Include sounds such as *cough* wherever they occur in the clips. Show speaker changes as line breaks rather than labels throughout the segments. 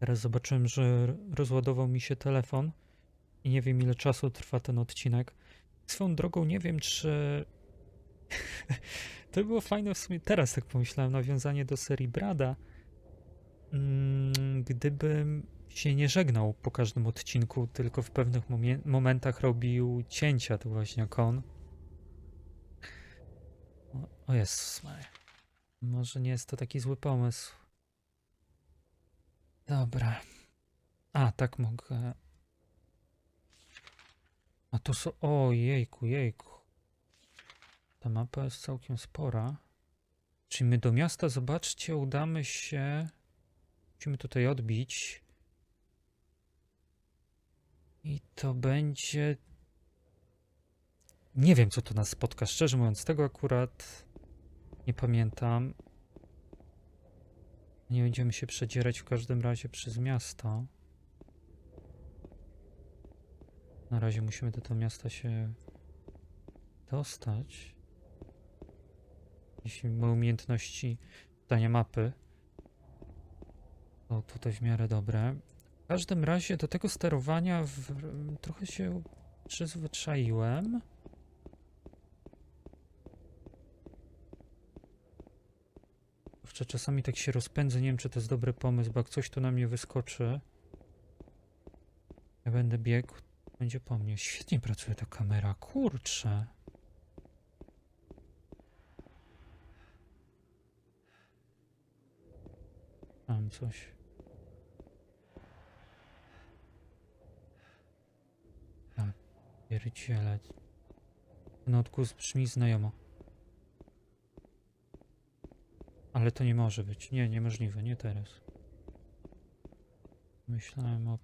Teraz zobaczyłem, że rozładował mi się telefon i nie wiem ile czasu trwa ten odcinek. Swoją drogą nie wiem, czy *laughs* to było fajne w sumie, teraz tak pomyślałem, nawiązanie do serii Brada. Mm, Gdybym się nie żegnał po każdym odcinku, tylko w pewnych momentach robił cięcia, to właśnie jak on. O, o Jezus Maria. Może nie jest to taki zły pomysł. Dobra. A, tak mogę. A to są. O, jejku, jejku. Ta mapa jest całkiem spora. Czyli my do miasta, zobaczcie, udamy się. Musimy tutaj odbić. I to będzie. Nie wiem, co tu nas spotka. Szczerze mówiąc, tego akurat nie pamiętam. Nie będziemy się przedzierać w każdym razie przez miasto. Na razie musimy do tego miasta się dostać. Jeśli ma umiejętności czytania mapy, to tutaj w miarę dobre. W każdym razie do tego sterowania w, trochę się przyzwyczaiłem. Kurczę, czasami tak się rozpędzę, nie wiem czy to jest dobry pomysł, bo jak coś tu na mnie wyskoczy, ja będę biegł, będzie po mnie. Świetnie pracuje ta kamera, kurczę. Mam coś. Tak, pierdziele. Ten odgłos brzmi znajomo. Ale to nie może być. Nie, niemożliwe, nie teraz. Myślałem o,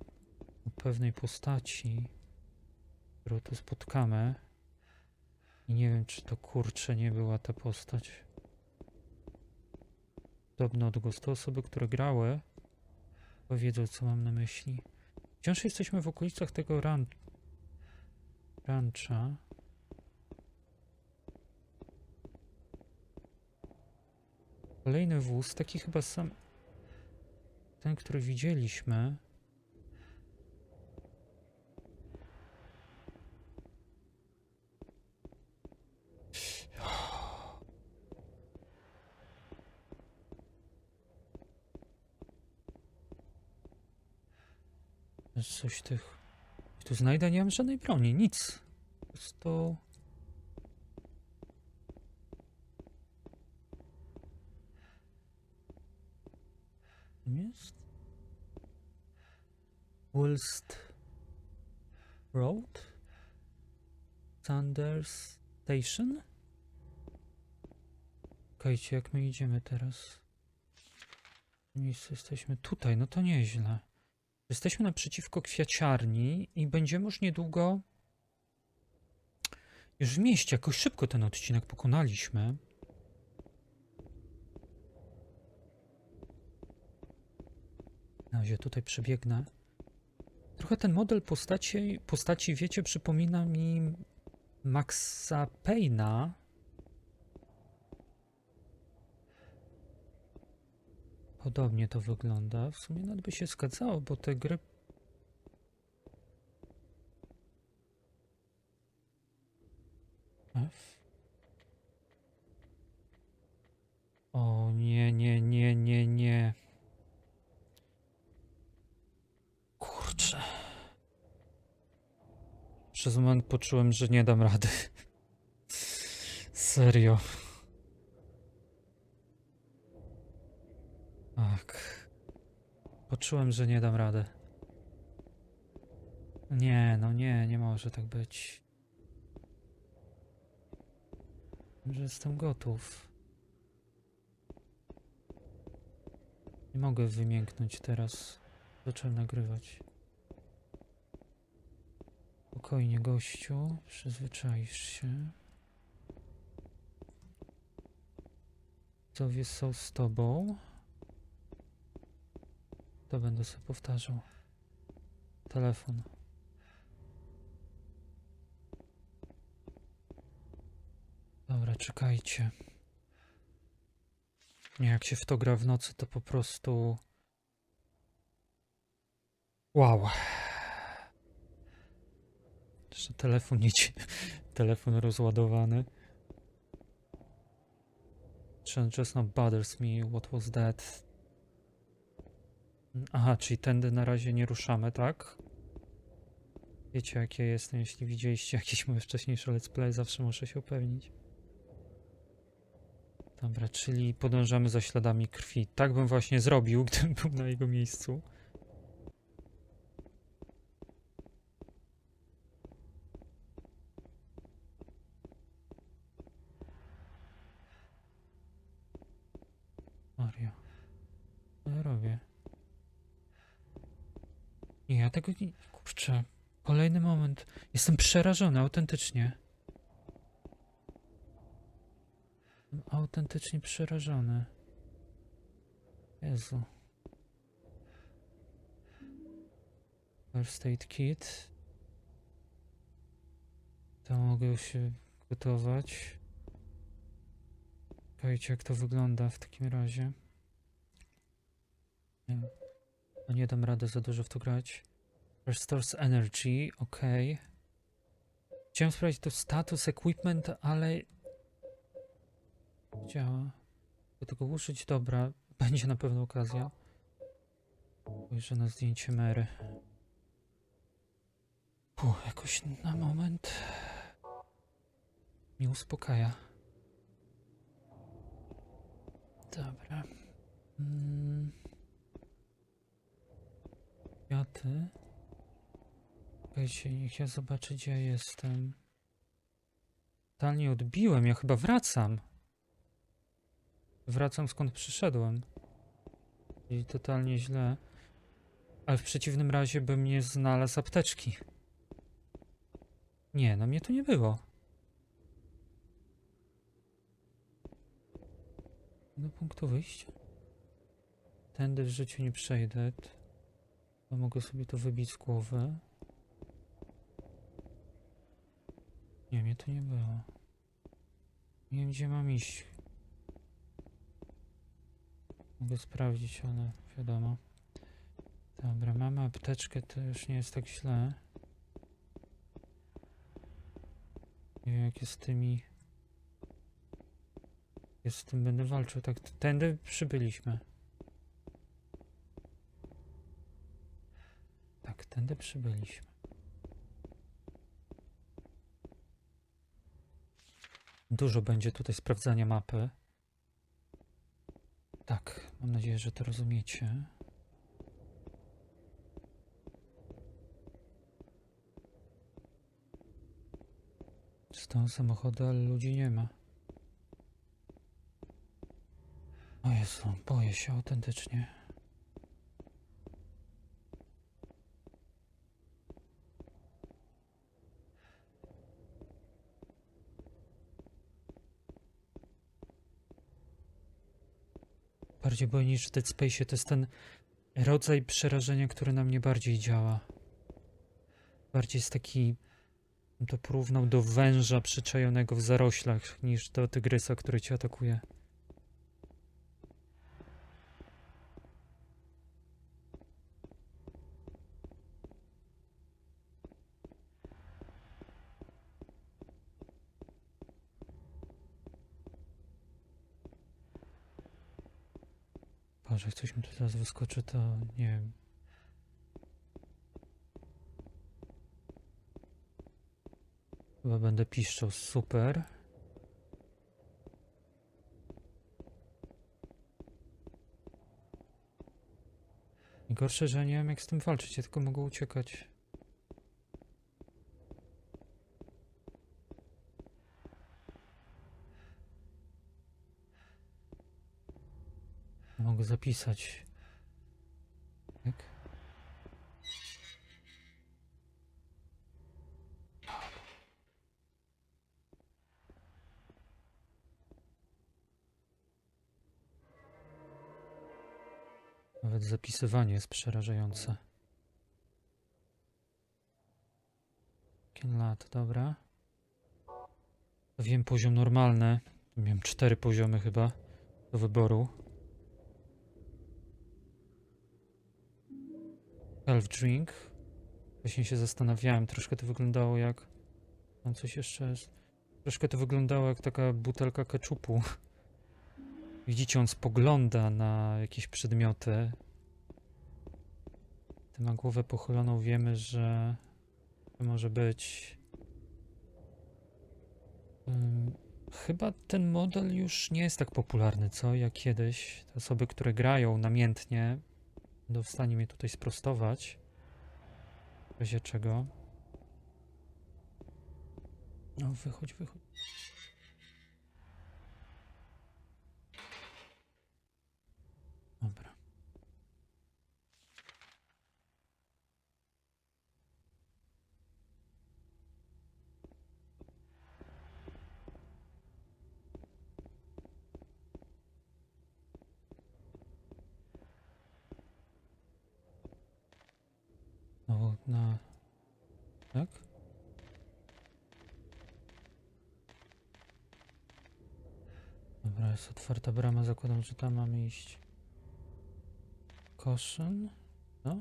o pewnej postaci, którą tu spotkamy. I nie wiem, czy to kurcze nie była ta postać. Podobny odgłos. To osoby, które grały, to wiedzą, co mam na myśli. Wciąż jesteśmy w okolicach tego ran... rancha. Kolejny wóz, taki chyba sam. Ten, który widzieliśmy. Coś tych. Tu znajdę, nie mam żadnej broni, nic. Po prostu. Tam jest? Wolst Road? Sanders Station? Czekajcie, jak my idziemy teraz? Miejsce jesteśmy tutaj, no to nieźle. Jesteśmy naprzeciwko kwiaciarni i będziemy już niedługo już w mieście. Jakoś szybko ten odcinek pokonaliśmy. Na razie tutaj przebiegnę. Trochę ten model postaci, postaci wiecie, przypomina mi Maxa Payna. Podobnie to wygląda. W sumie nawet by się zgadzało, bo te gry. F. O nie, nie, nie, nie, nie. Kurczę. Poczułem, że nie dam rady. Serio. Tak. Poczułem, że nie dam rady. Nie, no nie, nie może tak być. Że jestem gotów. Nie mogę wymięknąć teraz. Zacząłem nagrywać. Spokojnie, gościu. Przyzwyczaisz się. Widzowie są z tobą. To będę sobie powtarzał. Telefon. Dobra, czekajcie. Nie, jak się w to gra w nocy, to po prostu Wow. Jeszcze telefon ci... Telefon rozładowany. Just not bothers me. What was that? Aha, czyli tędy na razie nie ruszamy, tak? Wiecie jakie jestem, jeśli widzieliście jakieś moje wcześniejsze let's play, zawsze muszę się upewnić. Dobra, czyli podążamy za śladami krwi. Tak bym właśnie zrobił, *laughs* gdybym był na jego miejscu. Mario. Co ja robię? Nie, ja tego nie... Kurczę. Kolejny moment. Jestem przerażony, autentycznie. Autentycznie przerażony. Jezu. First aid kit. To mogę się gotować. Czekajcie, jak to wygląda w takim razie. Nie, no nie dam rady za dużo w to grać. Restores energy, ok. Chciałem sprawdzić to status, equipment, ale... Działa. Do tego użyć, dobra. *laughs* Będzie na pewno okazja. Spojrzę na zdjęcie Mary. Puh, jakoś na moment... mnie uspokaja. Dobra. Mm. Kwiaty. Czekajcie, niech ja zobaczę, gdzie ja jestem. Totalnie odbiłem, ja chyba wracam. Wracam skąd przyszedłem. I totalnie źle. Ale w przeciwnym razie bym nie znalazł apteczki. Nie, no mnie tu nie było. Do punktu wyjścia. Tędy w życiu nie przejdę. To mogę sobie to wybić z głowy. Nie, mnie tu nie było. Nie wiem, gdzie mam iść. Mogę sprawdzić, ale wiadomo. Dobra, mamy apteczkę, to już nie jest tak źle. Nie wiem, jak jest z tymi... Jak z tym będę walczył. Tak, tędy przybyliśmy. Tak, tędy przybyliśmy. Dużo będzie tutaj sprawdzania mapy. Tak, mam nadzieję, że to rozumiecie. Są samochody, ale ludzi nie ma. O Jezu, boję się autentycznie. Bardziej boję niż w Dead Space to jest ten rodzaj przerażenia, który na mnie bardziej działa. Bardziej jest taki, to porównał do węża przyczajonego w zaroślach, niż do tygrysa, który cię atakuje. Boże, jak coś mi tu teraz wyskoczy, to nie wiem. Chyba będę piszczał, super. Gorsze, że nie wiem jak z tym walczyć, ja tylko mogę uciekać. Mogę zapisać. Tak? Nawet zapisywanie jest przerażające. lat, dobra. Wiem poziom normalny. Miałem cztery poziomy chyba do wyboru. Self drink. Właśnie się zastanawiałem, troszkę to wyglądało jak... Tam coś jeszcze jest. Troszkę to wyglądało jak taka butelka keczupu. Widzicie, on spogląda na jakieś przedmioty. Ty ma głowę pochyloną, wiemy, że to może być... Chyba ten model już nie jest tak popularny, co? Jak kiedyś. Te osoby, które grają namiętnie, będą w stanie mnie tutaj sprostować. W razie czego. No, wychodź, wychodź. Dobra. No, na... Tak? Dobra, jest otwarta brama, zakładam, że tam mamy iść. Caution. No?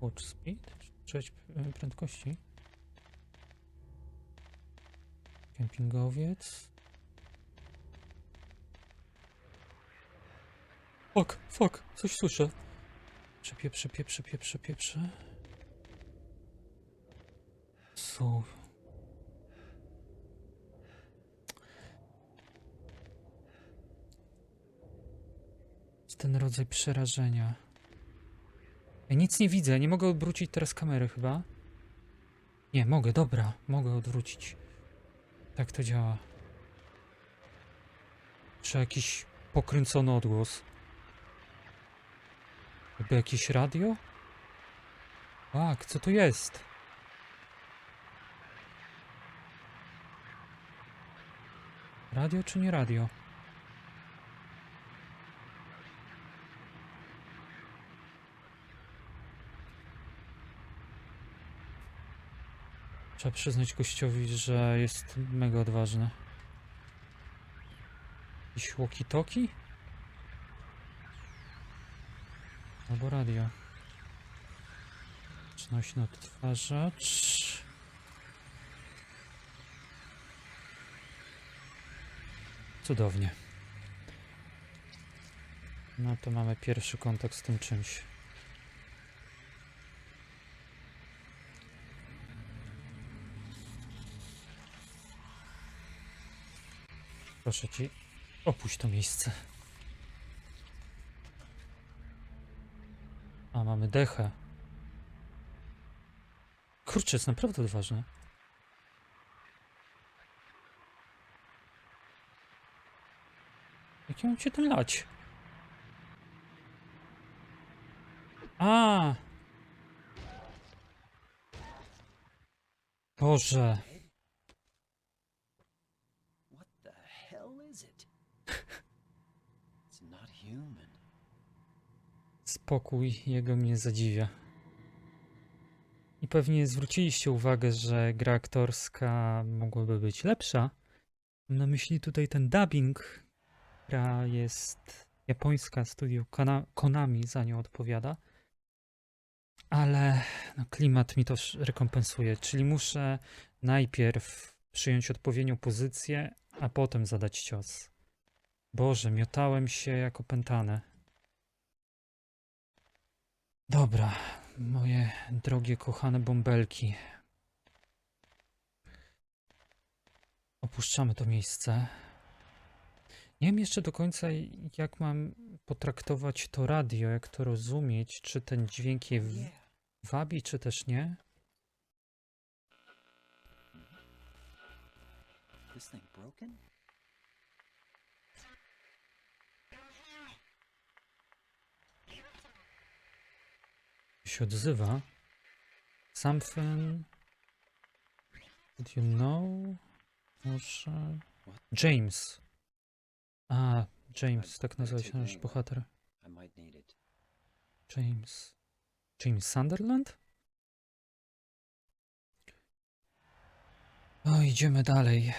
Watch speed? Cześć prędkości. Kempingowiec. Fuck, fuck, coś słyszę. Przepieprze, pieprze, pieprze, pieprze. Jest ten rodzaj przerażenia. Ja nic nie widzę, nie mogę odwrócić teraz kamery chyba. Nie, mogę, dobra, mogę odwrócić. Tak to działa. Czy jakiś pokręcony odgłos? Jakby jakieś radio? Tak, co to jest? Radio czy nie radio? Trzeba przyznać gościowi, że jest mega odważny. Jakiś walkie-talkie? Albo radio. Przenośny odtwarzacz. Cudownie. No to mamy pierwszy kontakt z tym czymś. Proszę ci, opuść to miejsce. A, mamy dechę. Kurczę, jest naprawdę odważne. Jak ja mam cię tym lać? A! Boże.
What the hell is it? it's not human.
Spokój jego mnie zadziwia. I pewnie zwróciliście uwagę, że gra aktorska mogłaby być lepsza. Mam na myśli tutaj ten dubbing. Gra jest japońska, studio Kona- Konami za nią odpowiada. Ale no, klimat mi to rekompensuje, czyli muszę najpierw przyjąć odpowiednią pozycję, a potem zadać cios. Boże, miotałem się jak opętany. Dobra, moje drogie, kochane bąbelki. Opuszczamy to miejsce. Nie wiem jeszcze do końca, jak mam potraktować to radio, jak to rozumieć, czy ten dźwięk je wabi, czy też nie.
This thing broken?
się odzywa. Something. Did you know? Może. James. A, James, tak nazywa się nasz bohater. James. James Sunderland? O, idziemy dalej.